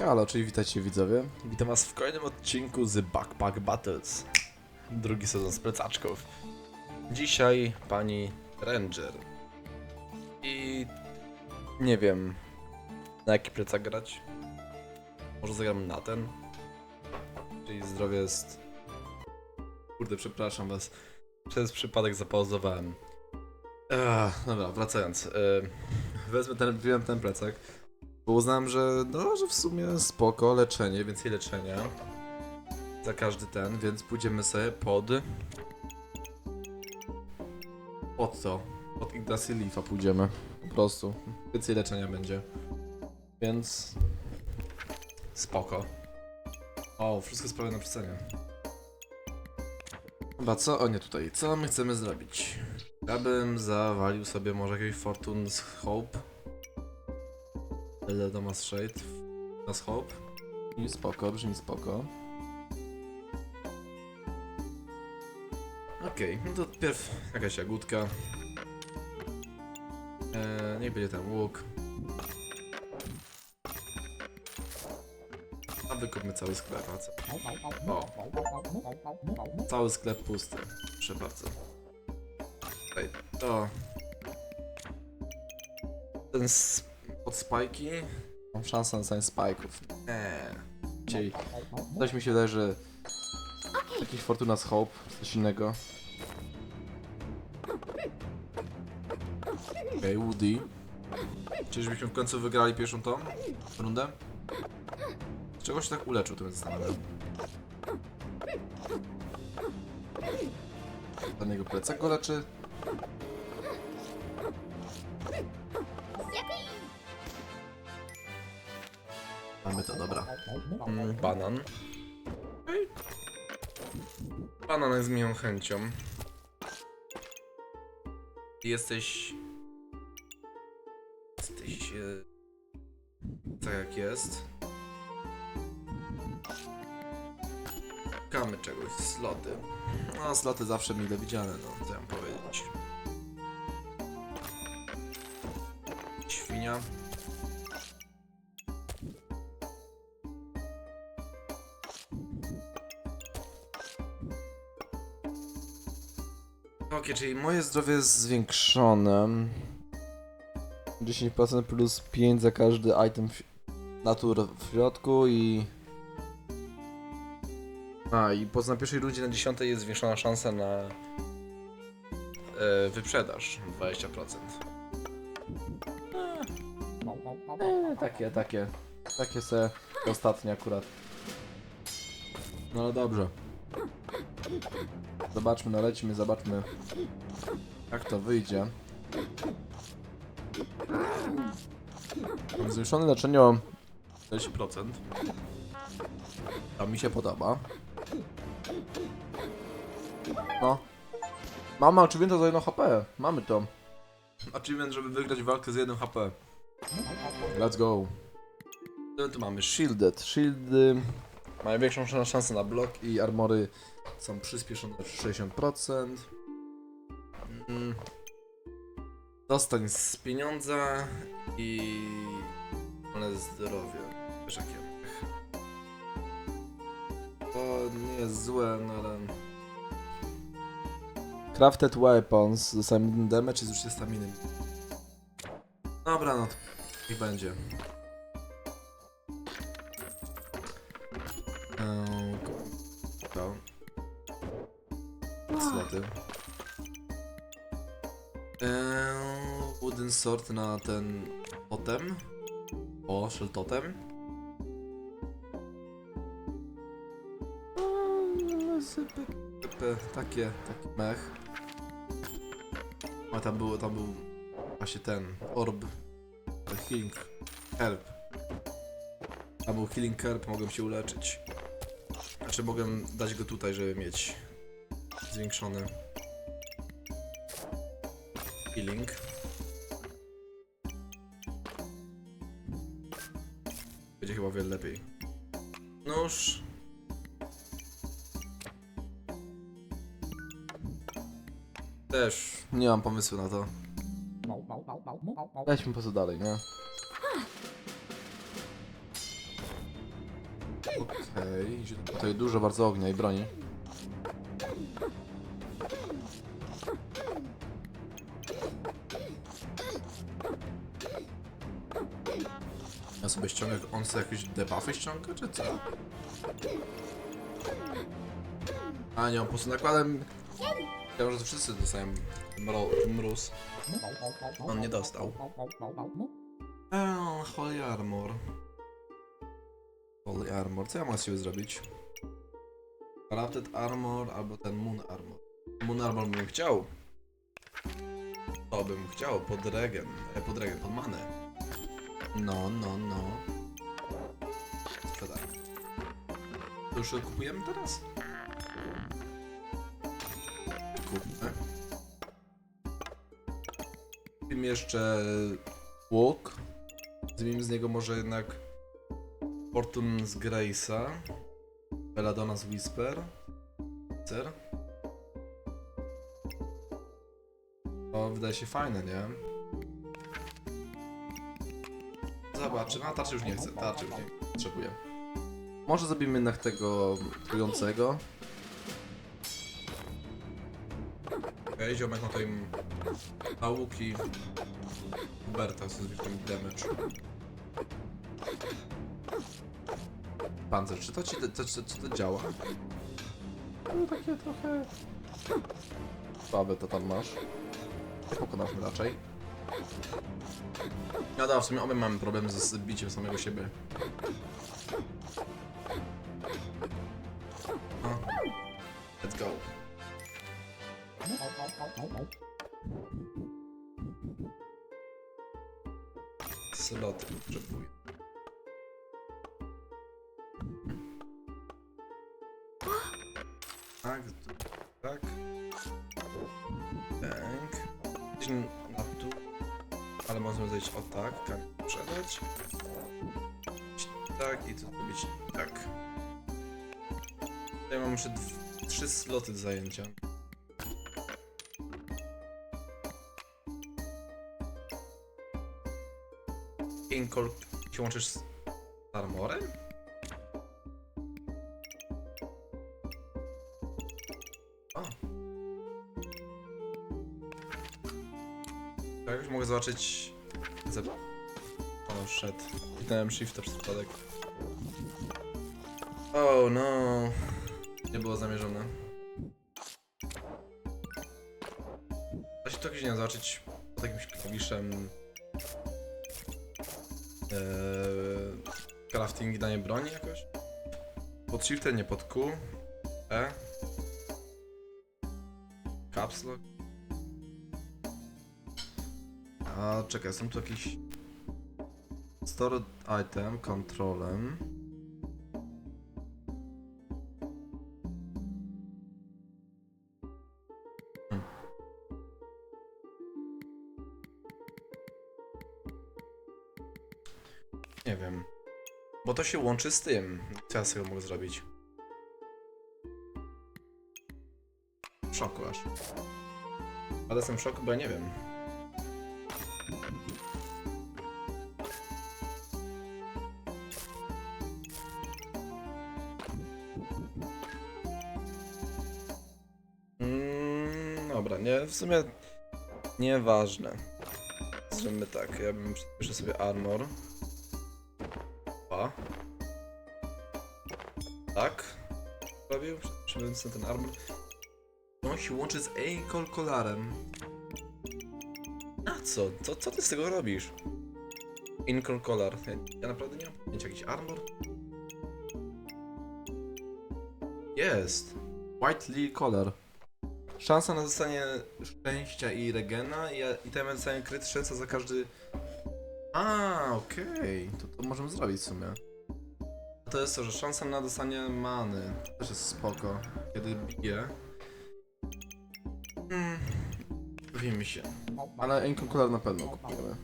Halo, czyli witajcie widzowie. Witam was w kolejnym odcinku z Backpack Battles. Drugi sezon z plecaczków. Dzisiaj pani Ranger. I nie wiem na jaki plecak grać. Może zagram na ten. Czyli zdrowie jest... Kurde, przepraszam was. Przez przypadek zapauzowałem. Ech, dobra, wracając. Yy, wezmę ten, ten plecak. Bo uznałem, że no, że w sumie spoko, leczenie, więcej leczenia. Za każdy ten, więc pójdziemy sobie pod... Pod to. Pod Yggdrasil Leafa pójdziemy. Po prostu. Więcej leczenia będzie. Więc... Spoko. O, wszystko sprawy na przecenie. Chyba co? O nie, tutaj. Co my chcemy zrobić? Ja bym zawalił sobie może jakiś Fortune's Hope. Ile ma shade? Nas hope? I spoko, brzmi spoko. Okej, no to pierw jakaś jagódka. Eee, niech będzie ten łuk. A wykupmy cały sklep, a co? O, cały sklep pusty. Proszę bardzo. Tutaj, to... Ten s- pod spajki. Mam szansę na dostanie spajków. Nie. Czyli coś mi się wydaje, że jakiś Fortuna z Hope, coś innego. Okej, okay, Woody. Czyżbyśmy w końcu wygrali pierwszą tą rundę? Z czego się tak uleczył, to mnie zastanawia. Ten jego plecak go leczy. To, dobra. Mm, banan. Banan jest miłą chęcią. Jesteś... Jesteś... E... Tak jak jest. Szukamy czegoś, sloty. No, sloty zawsze mile widziane, no, co ja mam powiedzieć. Świnia. Czyli moje zdrowie jest zwiększone. 10% plus 5 za każdy item w... natur w środku i... A, i poza pierwszej rundzie na 10 jest zwiększona szansa na e, wyprzedaż 20%. E, takie, takie. Takie se ostatnie akurat. No ale dobrze. Zobaczmy, no lecimy, zobaczmy jak to wyjdzie. Zwiększone leczenie o 40%. To mi się podoba. No. Mamy achievementa za 1 HP. Mamy to. Achievement, żeby wygrać walkę z 1 HP. Let's go. Co tu mamy? Shielded. Shieldy mają większą szan- szansę na blok i armory są przyspieszone o 60%. Mm. Dostań z pieniądza i... Ale zdrowie. Jakie? To nie jest złe, no ale... Crafted weapons, dostałem damage i zużycie staminy. Dobra, no to niech będzie. To. Sloty. Eee, wooden sword na ten totem. O, shell totem. Eee, Takie, taki mech. A tam było, tam był właśnie ten orb. Healing herb. Tam był healing herb, mogłem się uleczyć. Znaczy mogłem dać go tutaj, żeby mieć zwiększony healing. Będzie chyba o wiele lepiej. Nóż. Też nie mam pomysłu na to. Lećmy po prostu dalej, nie? Okej, tutaj dużo bardzo ognia i broni. Ja sobie ściągę, on sobie jakieś debuffy ściąga, czy co? A nie, on po prostu nakładem... Może to wszyscy dostają mro, mróz. On nie dostał. Eee, Holy Armor. Holy Armor. Co ja mogę z siebie zrobić? Crafted Armor albo ten Moon Armor. Moon Armor bym chciał. To bym chciał, pod regen. E, pod regen, pod manę. No, no, no. Sprzedaj. To już kupujemy teraz? Kupmy. Kupimy jeszcze łuk. Zmienimy z niego może jednak Fortune z Grace'a. Belladonna z Whisper. Cer. To wydaje się fajne, nie? Zobaczymy, a tarczy już nie chcę, tarczy już nie potrzebuję. Może zrobimy jednak tego trującego. Okej, ziomek ma tutaj nauki Huberta z damage. Pancerz, czy to ci, to, to, czy to działa? No takie trochę... Słabe to tam masz. Pokonaliśmy raczej. No da, w sumie obie mamy problem ze biciem samego siebie. Tak. Tutaj mam jeszcze trzy sloty do zajęcia. Inkol się łączysz z armorem? O. Tak, mogę zobaczyć. Zeb... O, szedł. Kliknąłem shifta przez przypadek. Oh no. Nie było zamierzone. Da się to jakoś nie zobaczyć pod jakimś klawiszem. Eee, crafting i danie broni jakoś? Pod shiftem, nie pod Q. E. Caps lock. A czekaj, są tu jakieś... Stored item, kontrolem. To się łączy z tym. Co ja sobie mogę zrobić? W szoku aż. Ale jestem w szoku, bo ja nie wiem. Mm, dobra, nie, w sumie nieważne. Zróbmy tak, ja bym przypiszę sobie armor. Przypiszę ten armor. On się łączy z Eikol Kolarem. A co? co? Co ty z tego robisz? Inkol Kolar. Ja, naprawdę nie mam pojęcia. Jakiś armor? Jest. White Lee Collar. Szansa na dostanie szczęścia i regena i, i ten dostanie kryt szansa za każdy... A, okej. To, to możemy zrobić w sumie. To jest to, że szansa na dostanie many też jest spoko, kiedy bije. Hmm. Bawimy się. Ale Enkonkular na pewno kupujemy.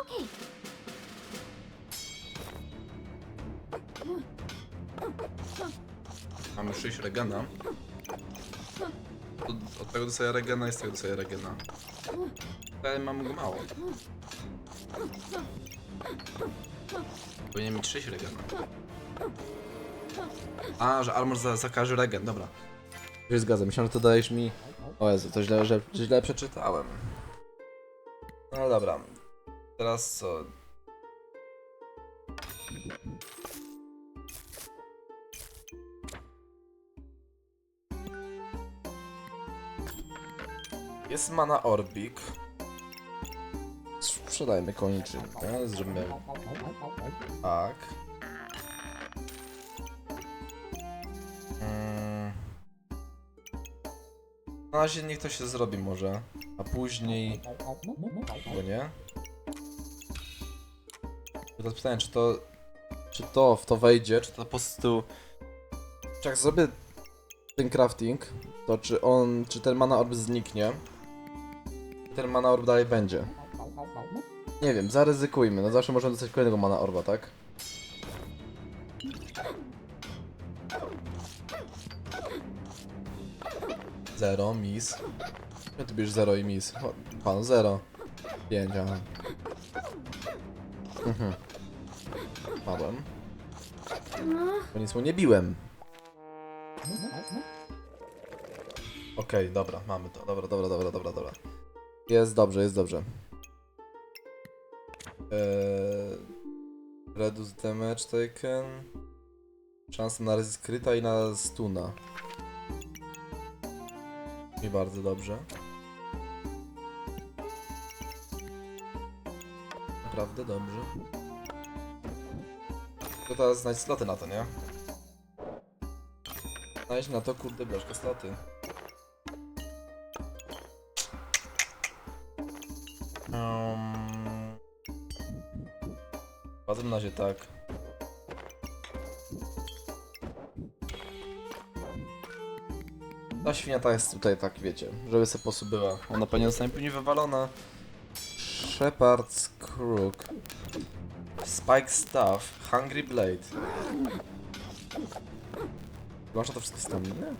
Okay. Mamy 6 regena. Od, od tego dostaję regena i z tego dostaję regena. Ale mam go mało. Powinien mieć 6 regena. A, że armor za, za każdy regen, dobra. Się zgadzam, myślałem, że to dajesz mi... O Jezu, to źle, że źle przeczytałem. No dobra. Teraz co? Jest mana Orbik. Sprzedajmy koniczynkę, zrobimy tak. Mm. Na razie niech to się zrobi może, a później... Bo nie? Teraz pytanie, czy to... Czy to w to wejdzie, czy to po prostu... Czy jak zrobię ten crafting, to czy on, czy ten mana orb zniknie? Ten mana orb dalej będzie. Nie wiem, zaryzykujmy. No zawsze możemy dostać kolejnego mana orba, tak? Zero, miss. Ja ty bierzesz zero i miss. O, Pan, zero. Pięć, aha. Mhm. Padłem. Bo nic mu nie biłem. Okej, dobra, mamy to. Dobra, dobra, dobra, dobra, dobra. Jest dobrze, jest dobrze. Eee, reduce damage taken. Szansa na resist kryta i na stuna. I bardzo dobrze. Naprawdę dobrze. To teraz znajdź sloty na to, nie? Znajdź na to kurde blaszka sloty. Każdym razie tak. Ta świnia ta jest tutaj tak, wiecie, żeby se posubyła. Ona pewnie zostanie później wywalona. Shepard's Crook. Spike Staff. Hungry Blade. Masz to wszystko staminy?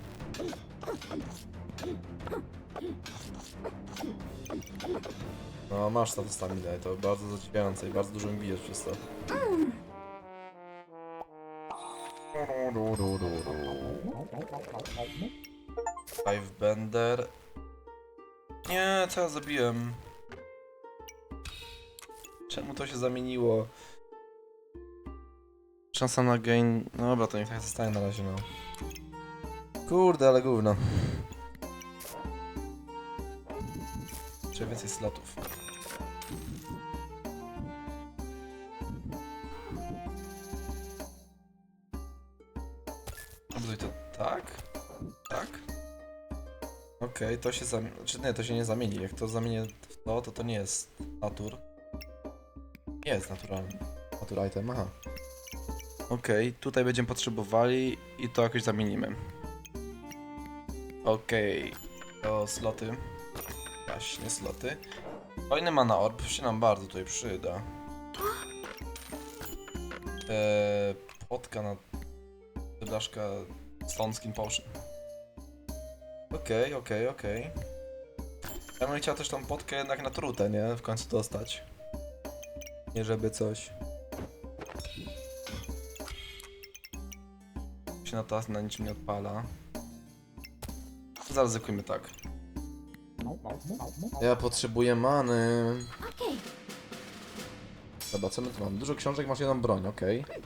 No, masz to staminę to bardzo zadziwiające i bardzo dużo mi bijesz przez to. Five Bender. Nie, co ja zrobiłem? Czemu to się zamieniło? Szansa na gain. No dobra, to niech tak zostanie na razie, no. Kurde, ale gówno. Jeszcze więcej slotów. Okej, to się zamieni. Czy nie, to się nie zamieni. Jak to zamienię w to, to to nie jest natur. Nie jest naturalny. Natur item, aha. Okej, tutaj będziemy potrzebowali i to jakoś zamienimy. Okej, to sloty. Właśnie, sloty. Fajny mana orb się nam bardzo tutaj przyda. Eee, potka na... Blaszka Stone Skin Potion. Okej, okej, okej. Ja bym chciał też tą potkę jednak na trutę, nie? W końcu dostać. Nie żeby coś... się na tas na niczym nie odpala. Zaryzykujmy tak. Ja potrzebuję many. Dobra, co my tu mamy? Dużo książek, masz jedną broń, okej. Mhm.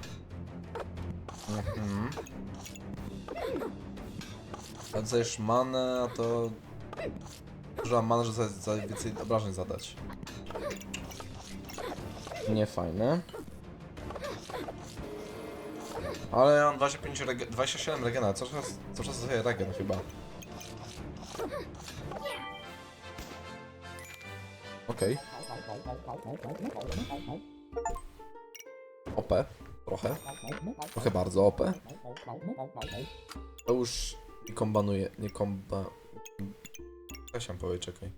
A dostajesz manę, a to... Dużo mam manę, żeby za, więcej obrażeń zadać. Nie fajne. Ale ja mam 25 rege 27 regena, co czas, co czas dostaję regen chyba. Okej. OP. Trochę. Trochę bardzo OP. To już nie kombanuje, nie komba... Się powiedzieć, czekaj.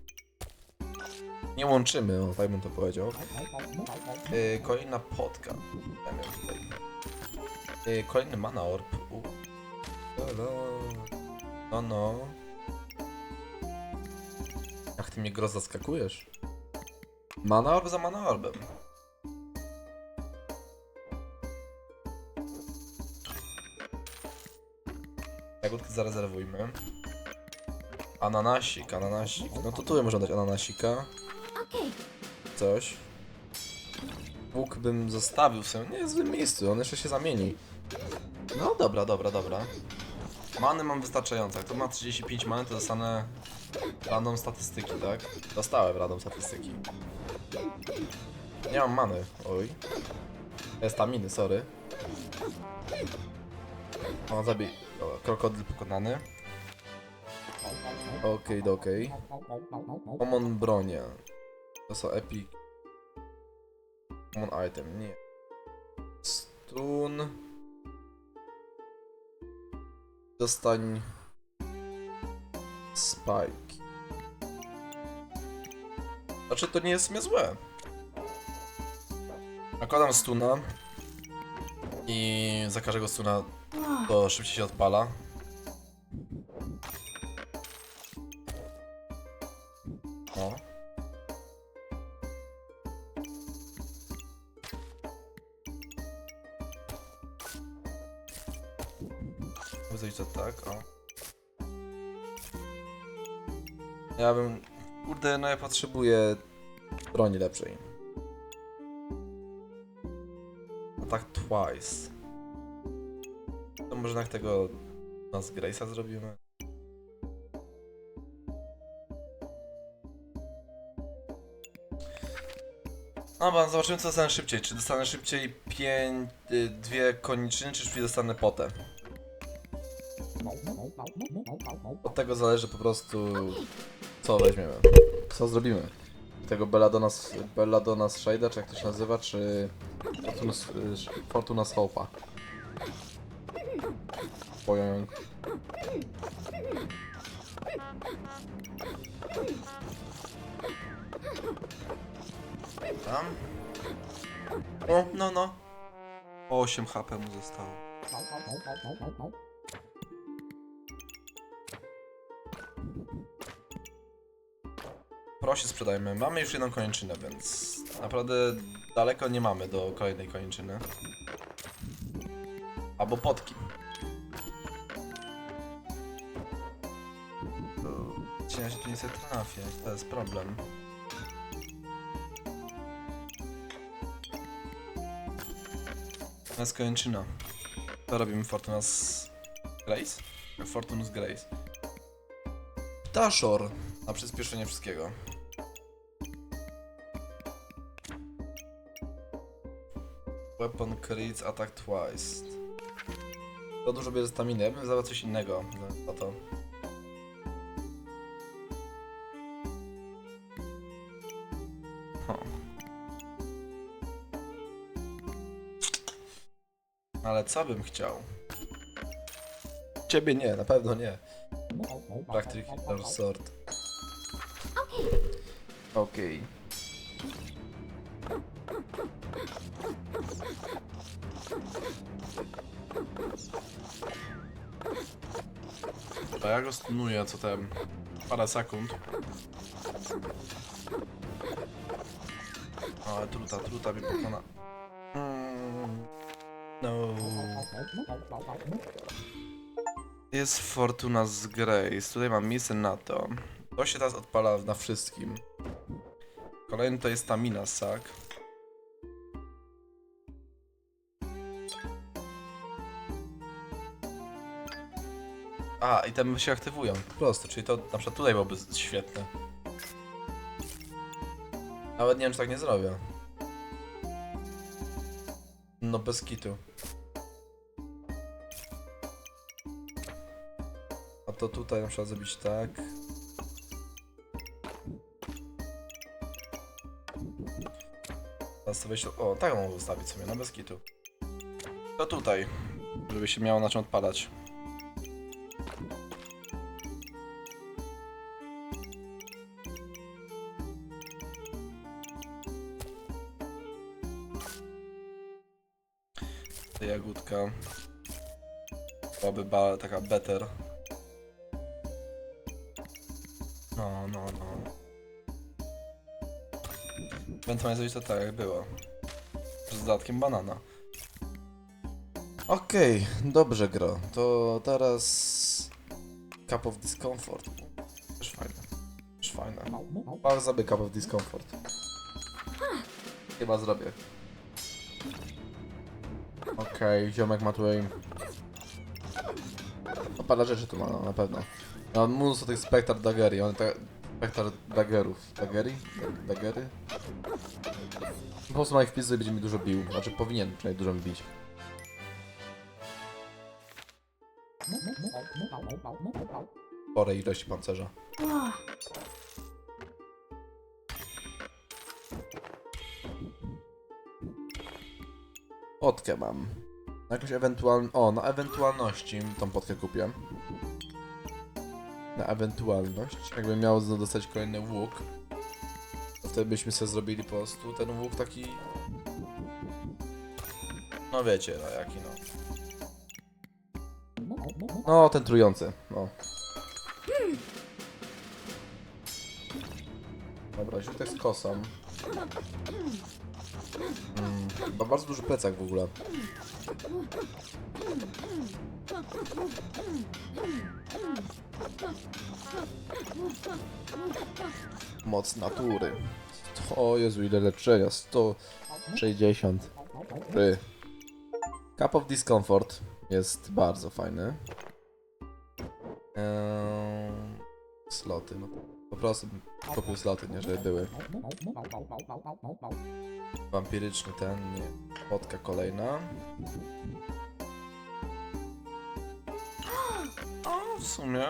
Nie łączymy, o, tak bym to powiedział. Yy, kolejna tutaj. Yy, kolejny mana orb. No no. Jak ty mnie gro zaskakujesz? Mana orb za mana orbem. Zarezerwujmy. Ananasik, ananasik. No to tu można dać ananasika. Coś. Łuk bym zostawił w sumie. Nie jest w złym miejscu, on jeszcze się zamieni. No dobra, dobra, dobra. Many mam wystarczająco. Jak to ma 35 many, to dostanę random statystyki, tak? Dostałem random statystyki. Nie mam many. Oj. Jest taminy, sorry. O, zabij. Krokodyl pokonany. Okej, okay, okej. Common bronie. To są epic. Common item, nie. Stun. Dostań. Spike. Znaczy to nie jest sumie złe. Nakładam stuna. I za każdego stuna to szybciej się odpala. O. Zrobić to tak, o. Ja bym... Kurde, no ja potrzebuję broni lepszej. A tak twice. Może na tego nas Grace'a zrobimy? No bo zobaczymy co dostanę szybciej. Czy dostanę szybciej pięć, y, dwie koniczyny, czy szybciej dostanę potę. Od tego zależy po prostu co weźmiemy. Co zrobimy. Tego Belladonna, Belladonna Shade'a, czy jak to się nazywa, czy Fortuna, Fortuna Hope'a. Pojęk. Tam. O, no, no. 8 HP mu zostało. Prosi sprzedajmy. Mamy już jedną kończynę, więc naprawdę daleko nie mamy do kolejnej kończyny. Albo potki. Nie trafię, to jest problem. Jest kończyna. To robimy Fortuna's Grace? Fortuna's Grace. Ptaszor na przyspieszenie wszystkiego. Weapon crits attack twice. To dużo bierze staminy. Ja bym zabrał coś innego za- za to. Ale co bym chciał? Ciebie nie, na pewno nie. Practical sort. Okej. A ja go stunuję co tam parę sekund. O, ale truta, truta mi pokona. Jest Fortuna z Grace. Tutaj mam miejsce na to. To się teraz odpala na wszystkim. Kolejny to jest Stamina Sack. A, i tam się aktywują. Po prostu, czyli to na przykład tutaj byłoby świetne. Nawet nie wiem, czy tak nie zrobię. No bez kitu. To tutaj na przykład zrobić tak. Teraz sobie się... O, tak mogę ustawić sobie, na bez kitu. To tutaj, żeby się miało na czym. Ta jagódka. Byłaby taka better. Ewentualnie zrobić to tak jak było. Z dodatkiem banana. Okej, dobrze gro. To teraz... Cup of Discomfort. Też fajne. Też fajne. Cup of Discomfort. Chyba zrobię. Okej, ziomek ma tutaj... No parę rzeczy tu ma, no, na pewno. Ma mnóstwo tych Spectar Daggeri, on te... Spectar Daggerów. Daggeri? Daggery? Po prostu ma ich wpis, będzie mi dużo bił. Znaczy powinien przynajmniej dużo mi bić. Spore ilości pancerza. Potkę mam. Na jakąś ewentualną... O, na ewentualności tą potkę kupię. Na ewentualność. Jakbym miał dostać kolejny łuk, to wtedy byśmy sobie zrobili po prostu ten łuk taki... No wiecie, no jaki no. No, ten trujący, no. Dobra, źródek z kosą. Mm, ma bardzo duży plecak w ogóle. Moc natury. O Jezu, ile leczenia. 160. Ry. Cup of Discomfort jest bardzo fajny. Eee, sloty, no po prostu kupił sloty, nie, żeby były. Wampiryczny ten, nie. Kolejna. O, w sumie.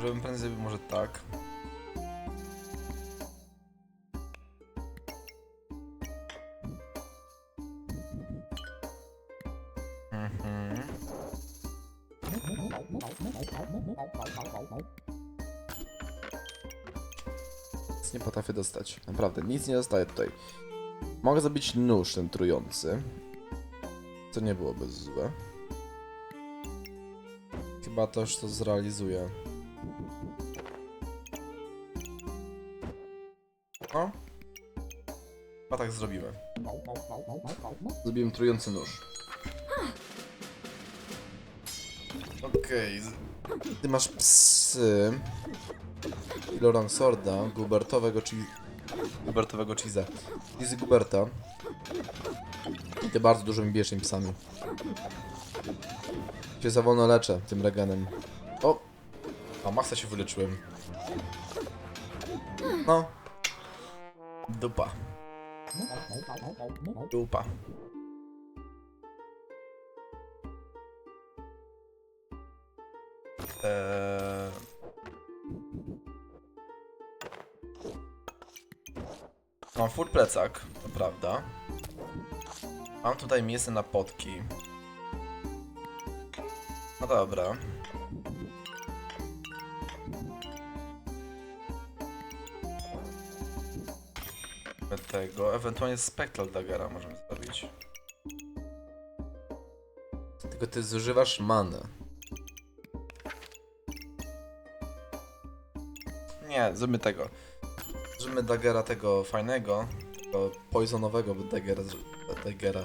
Żebym prędzej może tak. Mhm. Nic nie potrafię dostać. Naprawdę, nic nie dostaję tutaj. Mogę zrobić nóż ten trujący. Co nie byłoby złe. Chyba też to zrealizuję. O. Chyba tak zrobimy. Zrobiłem trujący nóż. Okej. z- Ty masz psy. Ilorang Sorda, Gubertowego cheese... Gubertowego cheese'a. Cheese Guberta. I ty bardzo dużo mi psami. Się za wolno leczę tym regenem. O! A Maxa się wyleczyłem. No. Dupa. Dupa. Eee... Mam full plecak, to prawda. Mam tutaj miejsce na potki. No dobra. Tego, ewentualnie Spectral Daggera możemy zrobić. Tylko ty zużywasz manę. Nie, zróbmy tego. Zróbmy Daggera tego fajnego, tego poisonowego Daggera. Daggera.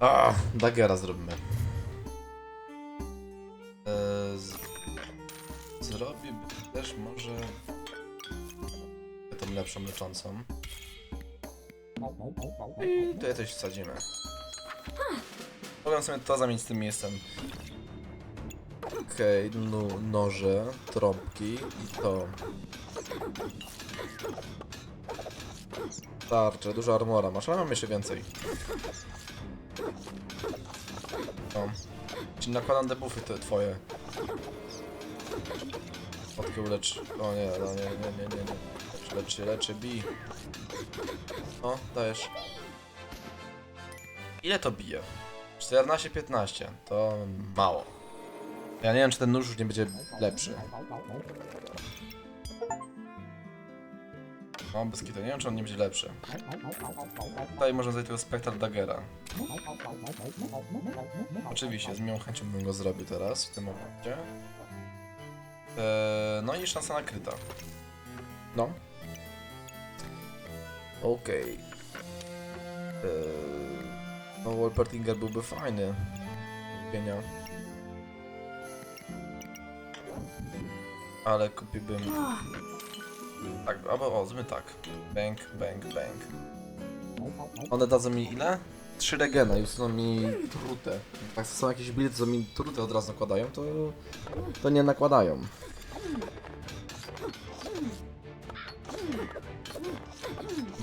A, Daggera zróbmy. Leczącą. I tutaj coś wsadzimy. Mogę sobie to zamienić z tym miejscem. Okej, no, noże, trąbki i to. Tarcze, dużo armora. Masz, ale mam jeszcze więcej. O. Ci nakładam debuffy te twoje. Potkę ulecz. O nie, no nie, nie, nie, nie, nie. Leczy, leczy, bij. O, dajesz. Ile to bije? 14-15. To mało. Ja nie wiem, czy ten nóż już nie będzie lepszy. O, bez kitu. Nie wiem, czy on nie będzie lepszy. Tutaj można znaleźć tego Spectral Daggera. Oczywiście, z miłą chęcią bym go zrobił teraz, w tym momencie. Eee, no i szansa na kryta. No. Okej. Eee, No, Wolpertinger byłby fajny. Kupienia. Ale kupiłbym... Tak, albo o, zmy tak. Bang, bang, bang. One dadzą mi ile? Trzy regena, już są mi trute. Jak są jakieś bilety, co mi trute od razu nakładają, to... To nie nakładają.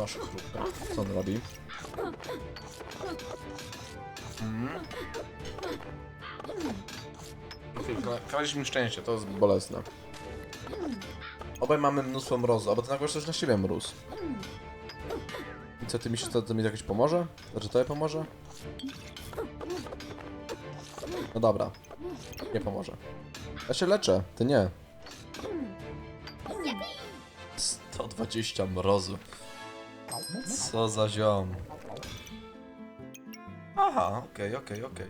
Masz chrupę. Co on robi? Mhm. Kraść mi szczęście, to jest bolesne. Obaj mamy mnóstwo mrozu, albo ty nakładasz też na siebie mróz. I co, ty myślisz, że to mi jakoś pomoże? Znaczy to je pomoże? No dobra. Nie pomoże. Ja się leczę, ty nie. 120 mrozu. Co za ziom. Aha, okej, okej, okej.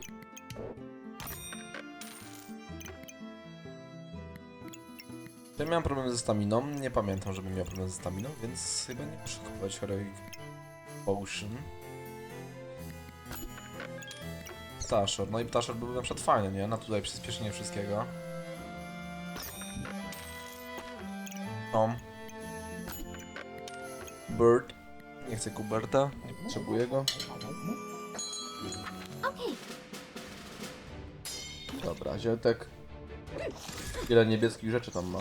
Ja miałem problem ze staminą, nie pamiętam, żebym miał problem ze staminą, więc chyba nie muszę kupować Heroic Potion. Ptaszor, no i Ptaszor byłby na przykład fajny, nie? Na tutaj przyspieszenie wszystkiego. Tom. Bird. Nie chcę Kuberta, nie potrzebuję go. Dobra, ziotek. Ile niebieskich rzeczy tam ma.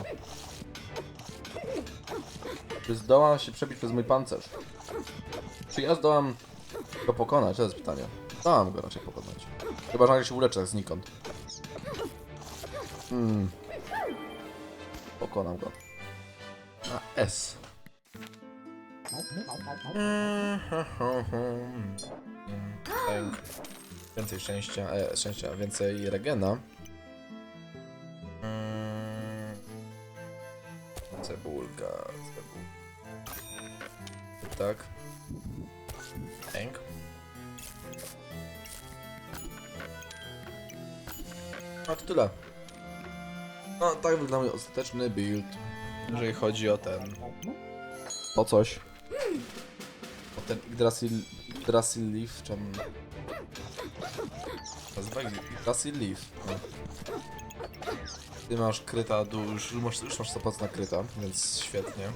Czy zdołam się przebić przez mój pancerz? Czy ja zdołam go pokonać? To jest pytanie. Zdołam go raczej pokonać. Chyba, że nagle się uleczę znikąd. Hmm. Pokonam go. Na S. Pęk. Więcej szczęścia, e, szczęścia, więcej regena. Cebulka, cebulka. Tak. Pęk. A to tyle. No, tak wygląda mój ostateczny build, jeżeli chodzi o ten... O coś. Ten Yggdrasil, Yggdrasil Leaf, czy on... Nazywa Yggdrasil Leaf. No. Ty masz kryta, już masz, już masz 100% na kryta, więc świetnie.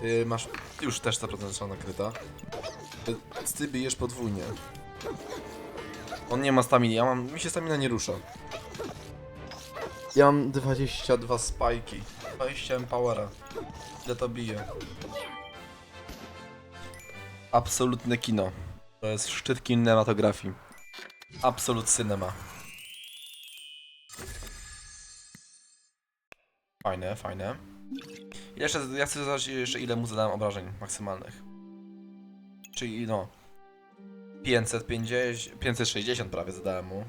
Ty masz już też 100% na kryta. Ty, bijesz podwójnie. On nie ma staminy, ja mam, mi się stamina nie rusza. Ja mam 22 spajki, 20 empowera. Ile to bije? Absolutne kino. To jest szczyt kinematografii. Absolut cinema. Fajne, fajne. I jeszcze, ja chcę zadać jeszcze ile mu zadałem obrażeń maksymalnych. Czyli no... 550, 560 prawie zadałem mu.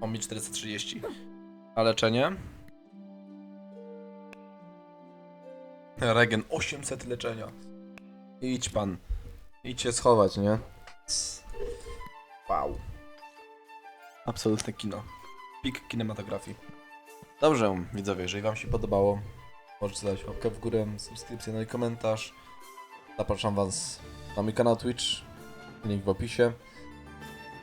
On mi 430. A leczenie? Regen 800 leczenia. Idź pan. Idź się schować, nie? Wow. Absolutne kino. Pik kinematografii. Dobrze, widzowie, jeżeli wam się podobało, możecie dać łapkę w górę, subskrypcję, no i komentarz. Zapraszam was na mój kanał Twitch, link w opisie.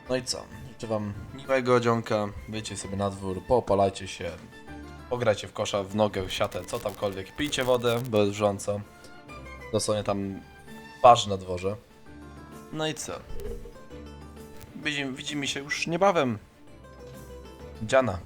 No i co? Życzę wam miłego dzionka, wyjdźcie sobie na dwór, popalajcie się, pograjcie w kosza, w nogę, w siatę, co tamkolwiek. Pijcie wodę, bo jest wrząco. Dosłownie tam parzy na dworze. No i co? Widzimy, widzimy się już niebawem. Dziana.